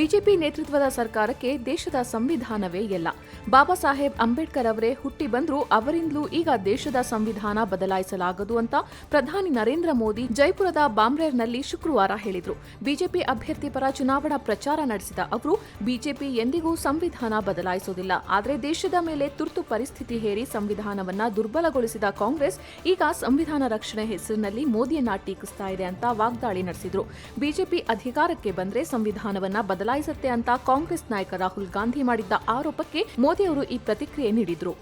BJP ನೇತೃತ್ವದ ಸರ್ಕಾರಕ್ಕೆ ದೇಶದ ಸಂವಿಧಾನವೇ ಎಲ್ಲ. ಬಾಬಾ ಸಾಹೇಬ್ ಅಂಬೇಡ್ಕರ್ ಅವರೇ ಹುಟ್ಟಿ ಬಂದರೂ, ಅವರಿಂದಲೂ ಈಗ ದೇಶದ ಸಂವಿಧಾನ ಬದಲಾಯಿಸಲಾಗದು ಅಂತ ಪ್ರಧಾನಿ ನರೇಂದ್ರ ಮೋದಿ ಜೈಪುರದ ಬಾಮ್ರೇರ್ನಲ್ಲಿ ಶುಕ್ರವಾರ ಹೇಳಿದರು. ಬಿಜೆಪಿ ಅಭ್ಯರ್ಥಿ ಪರ ಚುನಾವಣಾ ಪ್ರಚಾರ ನಡೆಸಿದ ಅವರು, ಬಿಜೆಪಿ ಎಂದಿಗೂ ಸಂವಿಧಾನ ಬದಲಾಯಿಸುವುದಿಲ್ಲ ಆದರೆ ದೇಶದ ಮೇಲೆ ತುರ್ತು ಪರಿಸ್ಥಿತಿ ಹೇರಿ ಸಂವಿಧಾನವನ್ನ ದುರ್ಬಲಗೊಳಿಸಿದ ಕಾಂಗ್ರೆಸ್ ಈಗ ಸಂವಿಧಾನ ರಕ್ಷಣೆ ಹೆಸರಿನಲ್ಲಿ ಮೋದಿಯನ್ನ ಟೀಕಿಸ್ತಾ ಇದೆ ಅಂತ ವಾಗ್ದಾಳಿ ನಡೆಸಿದರು. ಬಿಜೆಪಿ ಅಧಿಕಾರಕ್ಕೆ ಬಂದ್ರೆ ಸಂವಿಧಾನವನ್ನ ಬದಲಾಯಿಸುತ್ತೆ ಅಂತ ಕಾಂಗ್ರೆಸ್ ನಾಯಕ ರಾಹುಲ್ ಗಾಂಧಿ ಮಾಡಿದ್ದ ಆರೋಪಕ್ಕೆ ಮೋದಿ ಅವರು ಈ ಪ್ರತಿಕ್ರಿಯೆ ನೀಡಿದ್ರು.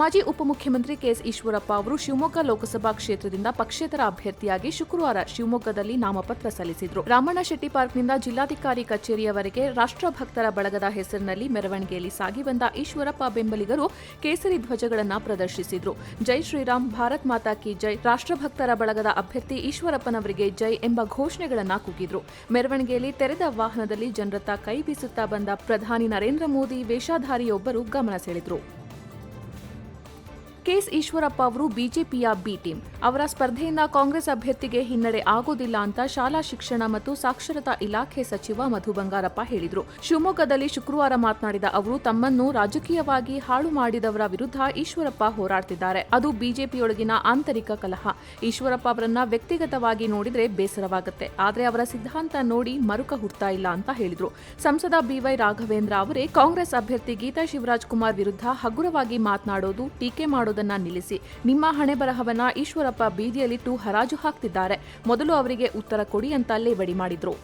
ಮಾಜಿ ಉಪಮುಖ್ಯಮಂತ್ರಿ ಕೆಎಸ್ ಈಶ್ವರಪ್ಪ ಅವರು ಶಿವಮೊಗ್ಗ ಲೋಕಸಭಾ ಕ್ಷೇತ್ರದಿಂದ ಪಕ್ಷೇತರ ಅಭ್ಯರ್ಥಿಯಾಗಿ ಶುಕ್ರವಾರ ಶಿವಮೊಗ್ಗದಲ್ಲಿ ನಾಮಪತ್ರ ಸಲ್ಲಿಸಿದರು. ರಾಮಣ್ಣ ಶೆಟ್ಟಿ ಪಾರ್ಕ್ನಿಂದ ಜಿಲ್ಲಾಧಿಕಾರಿ ಕಚೇರಿಯವರೆಗೆ ರಾಷ್ಟ್ರಭಕ್ತರ ಬಳಗದ ಹೆಸರಿನಲ್ಲಿ ಮೆರವಣಿಗೆಯಲ್ಲಿ ಸಾಗಿ ಬಂದ ಈಶ್ವರಪ್ಪ ಬೆಂಬಲಿಗರು ಕೇಸರಿ ಧ್ವಜಗಳನ್ನು ಪ್ರದರ್ಶಿಸಿದರು. ಜೈ ಶ್ರೀರಾಮ್, ಭಾರತ್ ಮಾತಾ ಕಿ ಜೈ, ರಾಷ್ಟ್ರಭಕ್ತರ ಬಳಗದ ಅಭ್ಯರ್ಥಿ ಈಶ್ವರಪ್ಪನವರಿಗೆ ಜೈ ಎಂಬ ಘೋಷಣೆಗಳನ್ನು ಕೂಗಿದರು. ಮೆರವಣಿಗೆಯಲ್ಲಿ ತೆರೆದ ವಾಹನದಲ್ಲಿ ಜನರತ್ತ ಕೈ ಬೀಸುತ್ತಾ ಬಂದ ಪ್ರಧಾನಿ ನರೇಂದ್ರ ಮೋದಿ, ವೇಷಧಾರಿಯೊಬ್ಬರು ಗಮನ ಸೆಳೆದ್ರು. ಕೆಎಸ್ ಈಶ್ವರಪ್ಪ ಅವರು ಬಿಜೆಪಿಯ ಬಿ ಟೀಮ್. ಅವರ ಸ್ಪರ್ಧೆಯಿಂದ ಕಾಂಗ್ರೆಸ್ ಅಭ್ಯರ್ಥಿಗೆ ಹಿನ್ನಡೆ ಆಗೋದಿಲ್ಲ ಅಂತ ಶಾಲಾ ಶಿಕ್ಷಣ ಮತ್ತು ಸಾಕ್ಷರತಾ ಇಲಾಖೆ ಸಚಿವ ಮಧು ಬಂಗಾರಪ್ಪ ಹೇಳಿದರು. ಶಿವಮೊಗ್ಗದಲ್ಲಿ ಶುಕ್ರವಾರ ಮಾತನಾಡಿದ ಅವರು, ತಮ್ಮನ್ನು ರಾಜಕೀಯವಾಗಿ ಹಾಳು ಮಾಡಿದವರ ವಿರುದ್ಧ ಈಶ್ವರಪ್ಪ ಹೋರಾಡ್ತಿದ್ದಾರೆ. ಅದು ಬಿಜೆಪಿಯೊಳಗಿನ ಆಂತರಿಕ ಕಲಹ. ಈಶ್ವರಪ್ಪ ಅವರನ್ನ ವ್ಯಕ್ತಿಗತವಾಗಿ ನೋಡಿದ್ರೆ ಬೇಸರವಾಗುತ್ತೆ. ಆದರೆ ಅವರ ಸಿದ್ಧಾಂತ ನೋಡಿ ಮರುಕ ಹುಡ್ತಾ ಇಲ್ಲ ಅಂತ ಹೇಳಿದರು. ಸಂಸದ ಬಿವೈ ರಾಘವೇಂದ್ರ ಅವರೇ ಕಾಂಗ್ರೆಸ್ ಅಭ್ಯರ್ಥಿ ಗೀತಾ ಶಿವರಾಜ್ ಕುಮಾರ್ ವಿರುದ್ಧ ಹಗುರವಾಗಿ ಮಾತನಾಡೋದು, ಟೀಕೆ ಮಾಡೋದನ್ನ ನಿಲ್ಲಿಸಿ. ನಿಮ್ಮ ಹಣೆ ಬರಹವನ್ನ ಈಶ್ವರಪ್ಪ ಬೀದಿಯಲ್ಲಿಟ್ಟು ಹರಾಜು ಹಾಕ್ತಿದ್ದಾರೆ. ಮೊದಲು ಅವರಿಗೆ ಉತ್ತರ ಕೊಡಿ ಅಂತ ಲೇವಡಿ ಮಾಡಿದ್ರು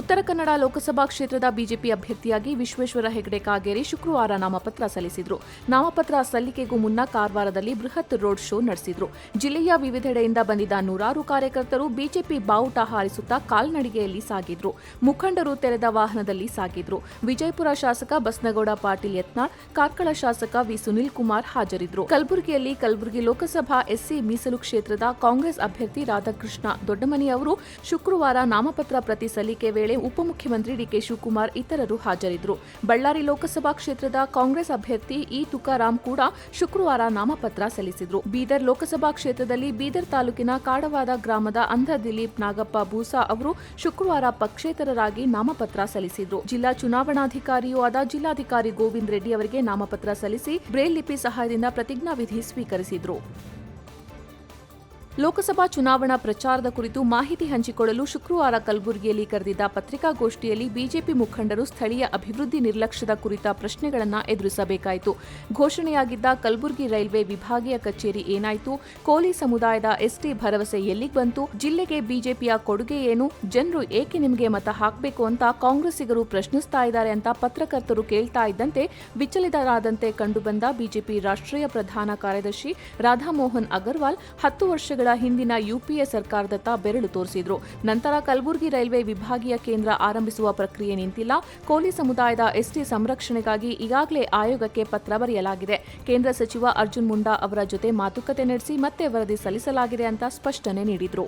ಉತ್ತರ ಕನ್ನಡ ಲೋಕಸಭಾ ಕ್ಷೇತ್ರದ ಬಿಜೆಪಿ ಅಭ್ಯರ್ಥಿಯಾಗಿ ವಿಶ್ವೇಶ್ವರ ಹೆಗಡೆ ಕಾಗೇರಿ ಶುಕ್ರವಾರ ನಾಮಪತ್ರ ಸಲ್ಲಿಸಿದ್ರು. ನಾಮಪತ್ರ ಸಲ್ಲಿಕೆಗೂ ಮುನ್ನ ಕಾರವಾರದಲ್ಲಿ ಬೃಹತ್ ರೋಡ್ ಶೋ ನಡೆಸಿದ್ರು. ಜಿಲ್ಲೆಯ ವಿವಿಧೆಡೆಯಿಂದ ಬಂದಿದ್ದ ನೂರಾರು ಕಾರ್ಯಕರ್ತರು ಬಿಜೆಪಿ ಬಾವುಟ ಹಾರಿಸುತ್ತಾ ಕಾಲ್ನಡಿಗೆಯಲ್ಲಿ ಸಾಗಿದ್ರು. ಮುಖಂಡರು ತೆರೆದ ವಾಹನದಲ್ಲಿ ಸಾಗಿದ್ರು. ವಿಜಯಪುರ ಶಾಸಕ ಬಸನಗೌಡ, ಪಾಟೀಲ್ ಯತ್ನಾಳ್, ಕಾರ್ಕಳ ಶಾಸಕ ವಿ ಸುನಿಲ್ ಕುಮಾರ್ ಹಾಜರಿದ್ರು. ಕಲಬುರಗಿಯಲ್ಲಿ ಕಲಬುರಗಿ ಲೋಕಸಭಾ ಎಸ್ಸಿ ಮೀಸಲು ಕ್ಷೇತ್ರದ ಕಾಂಗ್ರೆಸ್ ಅಭ್ಯರ್ಥಿ ರಾಧಾಕೃಷ್ಣ ದೊಡ್ಡಮನಿ ಅವರು ಶುಕ್ರವಾರ ನಾಮಪತ್ರ ಪ್ರತಿ ಸಲ್ಲಿಕೆ ವೇಳೆ ಉಪಮುಖ್ಯಮಂತ್ರಿ ಡಿಕೆ ಶಿವಕುಮಾರ್ ಇತರರು ಹಾಜರಿದ್ದರು. ಬಳ್ಳಾರಿ ಲೋಕಸಭಾ ಕ್ಷೇತ್ರದ ಕಾಂಗ್ರೆಸ್ ಅಭ್ಯರ್ಥಿ ಇ ತುಕಾರಾಂ ಕೂಡ ಶುಕ್ರವಾರ ನಾಮಪತ್ರ ಸಲ್ಲಿಸಿದ್ರು. ಬೀದರ್ ಲೋಕಸಭಾ ಕ್ಷೇತ್ರದಲ್ಲಿ ಬೀದರ್ ತಾಲೂಕಿನ ಕಾಡವಾದ ಗ್ರಾಮದ ಅಂಧ ದಿಲೀಪ್ ನಾಗಪ್ಪ ಬೂಸಾ ಅವರು ಶುಕ್ರವಾರ ಪಕ್ಷೇತರರಾಗಿ ನಾಮಪತ್ರ ಸಲ್ಲಿಸಿದ್ರು. ಜಿಲ್ಲಾ ಚುನಾವಣಾಧಿಕಾರಿಯೂ ಆದ ಜಿಲ್ಲಾಧಿಕಾರಿ ಗೋವಿಂದ್ ರೆಡ್ಡಿ ಅವರಿಗೆ ನಾಮಪತ್ರ ಸಲ್ಲಿಸಿ ಬ್ರೇಲ್ ಲಿಪಿ ಸಹಾಯದಿಂದ ಪ್ರತಿಜ್ಞಾವಿಧಿ ಸ್ವೀಕರಿಸಿದ್ರು. ಲೋಕಸಭಾ ಚುನಾವಣಾ ಪ್ರಚಾರದ ಕುರಿತು ಮಾಹಿತಿ ಹಂಚಿಕೊಳ್ಳಲು ಶುಕ್ರವಾರ ಕಲಬುರಗಿಯಲ್ಲಿ ಕರೆದಿದ್ದ ಪತ್ರಿಕಾಗೋಷ್ಠಿಯಲ್ಲಿ ಬಿಜೆಪಿ ಮುಖಂಡರು ಸ್ಥಳೀಯ ಅಭಿವೃದ್ಧಿ ನಿರ್ಲಕ್ಷ್ಯದ ಕುರಿತ ಪ್ರಶ್ನೆಗಳನ್ನು ಎದುರಿಸಬೇಕಾಯಿತು. ಘೋಷಣೆಯಾಗಿದ್ದ ಕಲಬುರಗಿ ರೈಲ್ವೆ ವಿಭಾಗೀಯ ಕಚೇರಿ ಏನಾಯಿತು? ಕೋಲಿ ಸಮುದಾಯದ ಎಸ್ಟಿ ಭರವಸೆ ಎಲ್ಲಿಗೆ ಬಂತು? ಜಿಲ್ಲೆಗೆ ಬಿಜೆಪಿಯ ಕೊಡುಗೆ ಏನು? ಜನರು ಏಕೆ ನಿಮಗೆ ಮತ ಹಾಕಬೇಕು ಅಂತ ಕಾಂಗ್ರೆಸ್ಸಿಗರು ಪ್ರಶ್ನಿಸ್ತಾ ಇದ್ದಾರೆ ಅಂತ ಪತ್ರಕರ್ತರು ಕೇಳ್ತಾ ಇದ್ದಂತೆ ವಿಚಲಿತರಾದಂತೆ ಕಂಡುಬಂದ ಬಿಜೆಪಿ ರಾಷ್ಟ್ರೀಯ ಪ್ರಧಾನ ಕಾರ್ಯದರ್ಶಿ ರಾಧಾಮೋಹನ್ ಅಗರ್ವಾಲ್ ಹತ್ತು ವರ್ಷಗಳ ಹಿಂದಿನ ಯುಪಿಎ ಸರ್ಕಾರದತ್ತ ಬೆರಳು ತೋರಿಸಿದ್ರು. ನಂತರ ಕಲಬುರಗಿ ರೈಲ್ವೆ ವಿಭಾಗೀಯ ಕೇಂದ್ರ ಆರಂಭಿಸುವ ಪ್ರಕ್ರಿಯೆ ನಿಂತಿಲ್ಲ. ಕೋಲಿ ಸಮುದಾಯದ ಎಸ್ಟಿ ಸಂರಕ್ಷಣೆಗಾಗಿ ಈಗಾಗಲೇ ಆಯೋಗಕ್ಕೆ ಪತ್ರ ಬರೆಯಲಾಗಿದೆ. ಕೇಂದ್ರ ಸಚಿವ ಅರ್ಜುನ್ ಮುಂಡಾ ಅವರ ಜೊತೆ ಮಾತುಕತೆ ನಡೆಸಿ ಮತ್ತೆ ವರದಿ ಸಲ್ಲಿಸಲಾಗಿದೆ ಅಂತ ಸ್ಪಷ್ಟನೆ ನೀಡಿದ್ರು.